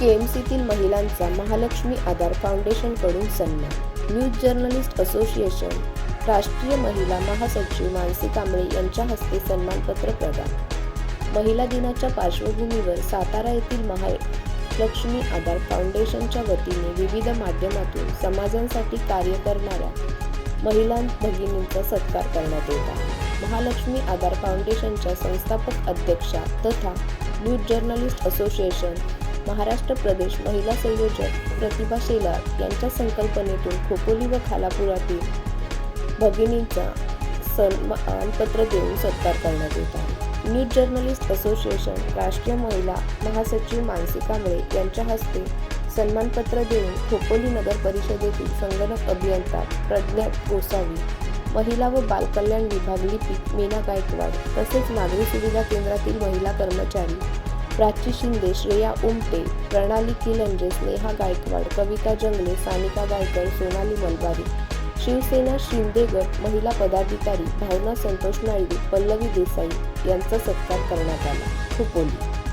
केएमसीतील महिलांचा महालक्ष्मी आधार फाउंडेशनकडून सन्मान. News journalist association. राष्ट्रीय महिला महासचिव मानसी कांबळे यांच्या हस्ते सन्मानपत्र प्रदान. महिला दिनाच्या पार्श्वभूमीवर सातारा येथील महालक्ष्मी आधार फाउंडेशनच्या वतीने विविध माध्यमातून समाजांसाठी कार्य करणाऱ्या महिला भगिनींचा सत्कार करण्यात येत आहे. महालक्ष्मी आधार फाउंडेशनच्या संस्थापक अध्यक्षा तथा न्यूज जर्नलिस्ट असोसिएशन महाराष्ट्र प्रदेश महिला संयोजक प्रतिभा शेलार यांच्या संकल्पनेतून खोपोली व खालापुरातील भगिनींचा सन्मानपत्र देऊन सत्कार करण्यात येत आहे. न्यूज जर्नलिस्ट असोसिएशन राष्ट्रीय महिला महासचिव मानसी कांबळे यांच्या हस्ते सन्मानपत्र देऊन खोपोली नगर परिषदेतील संगणक अभियंता प्रज्ञा गोसावी महिला व बालकल्याण विभाग लिपिक मेना गायकवाड तसेच नागरी सुविधा केंद्रातील महिला कर्मचारी प्राची शिंदे श्रेया उमटे प्रणाली किलंजे स्नेहा गायकवाड कविता जंगले सानिका गायकर सोनाली मलबारी शिवसेना शिंदे गट महिला पदाधिकारी भावना संतोष नायडू पल्लवी देसाई यांचा सत्कार करण्यात आला. खोपोली